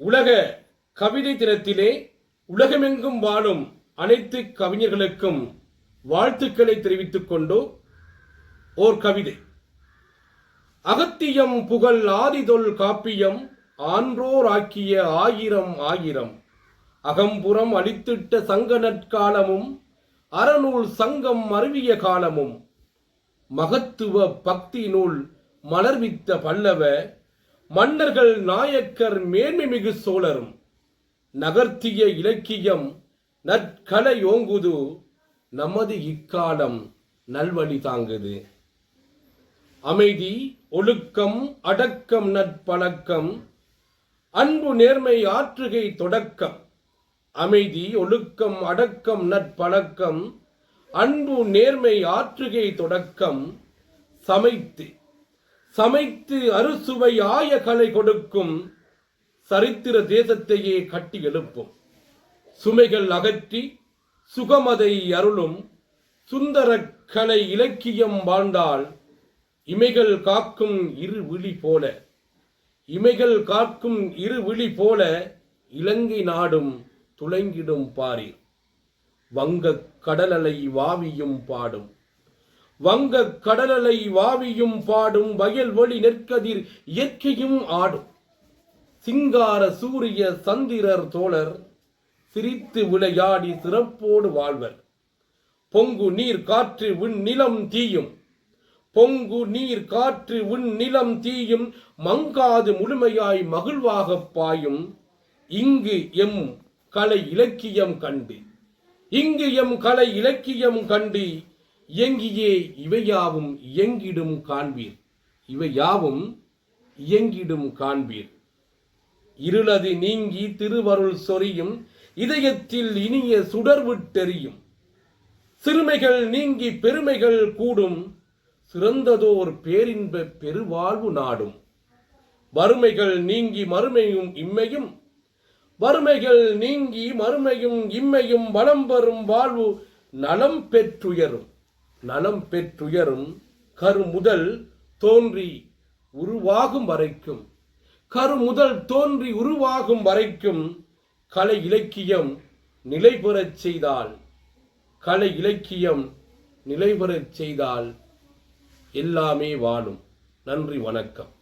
உலக கவிதை தினத்திலே உலகமெங்கும் வாழும் அனைத்து கவிஞர்களுக்கும் வாழ்த்துக்களை தெரிவித்துக் கொண்டு ஓர் கவிதை. அகத்தியம் புகழ் ஆதிதொல் காப்பியம் ஆன்றோர் ஆக்கிய ஆயிரம் ஆயிரம். அகம்புறம் அளித்திட்ட சங்க நற்காலமும் அறநூல் சங்கம் அருவிய காலமும் மகத்துவ பக்தி நூல் மலர்வித்த பல்லவ மன்னர்கள் நாயக்கர் மேன்மைமிகு சோழரும். நகர்த்திய இலக்கியம் நற்கலை ஓங்குது. நமது இக்காலம் நல்வழி தாங்குது. அமைதி ஒழுக்கம் அடக்கம் நற்பழக்கம் அன்பு நேர்மை ஆற்றுகை தொடக்கம். அமைதி ஒழுக்கம் அடக்கம் நற்பழக்கம் அன்பு நேர்மை ஆற்றுகை தொடக்கம். சமைத்து சமைத்து அறுசுவை ஆய கலை கொடுக்கும் சரித்திர தேசத்தையே கட்டி எழுப்பும். சுமைகள் அகற்றி சுகமதை அருளும் சுந்தர கலை இலக்கியம் வாழ்ந்தால் இமைகள் காக்கும் இரு விழி போல இமைகள் காக்கும் இரு விழி போல இலங்கை நாடும் துளங்கிடும் பாரி வங்கக் கடலலை வாவியும் பாடும். வங்கக் கடலலை வாவியும் பாடும் வயல் ஒளி நெற்கதிர் இயற்கையும் ஆடும். சிங்கார சூரிய சந்திரர் தோழர் சிரித்து விளையாடி சிறப்போடு வாழ்வர். பொங்கு நீர் காற்று விண் நிலம் தீயும். பொங்கு நீர் காற்று விண் நிலம் தீயும். மங்காது முழுமையாய் மகிழ்வாகப் பாயும். இங்கு எம் கலை இலக்கியம் கண்டு. இங்கு எம் கலை இலக்கியம் கண்டு இயங்கியே இவையாவும் இயங்கிடும் காண்பீர். இவையாவும் இயங்கிடும் காண்பீர். இருளது நீங்கி திருவருள் சொரியும் இதயத்தில் இனிய சுடர்விட்டெறியும் சிறுமைகள் நீங்கி பெருமைகள் கூடும் சிறந்ததோர் பேரின்ப பெருவாழ்வு நாடும். வறுமைகள் நீங்கி மறுமையும் இம்மையும் வறுமைகள் நீங்கி மறுமையும் இம்மையும் வளம் பெறும் வாழ்வு நலம் பெற்றுயரும். நலம் பெற்றுயரும் கரு முதல் தோன்றி உருவாகும் வரைக்கும். கரு முதல் தோன்றி உருவாகும் வரைக்கும் கலை இலக்கியம் நிலை பெறச் செய்தால் கலை இலக்கியம் நிலை பெறச் செய்தால் எல்லாமே வாழும். நன்றி வணக்கம்.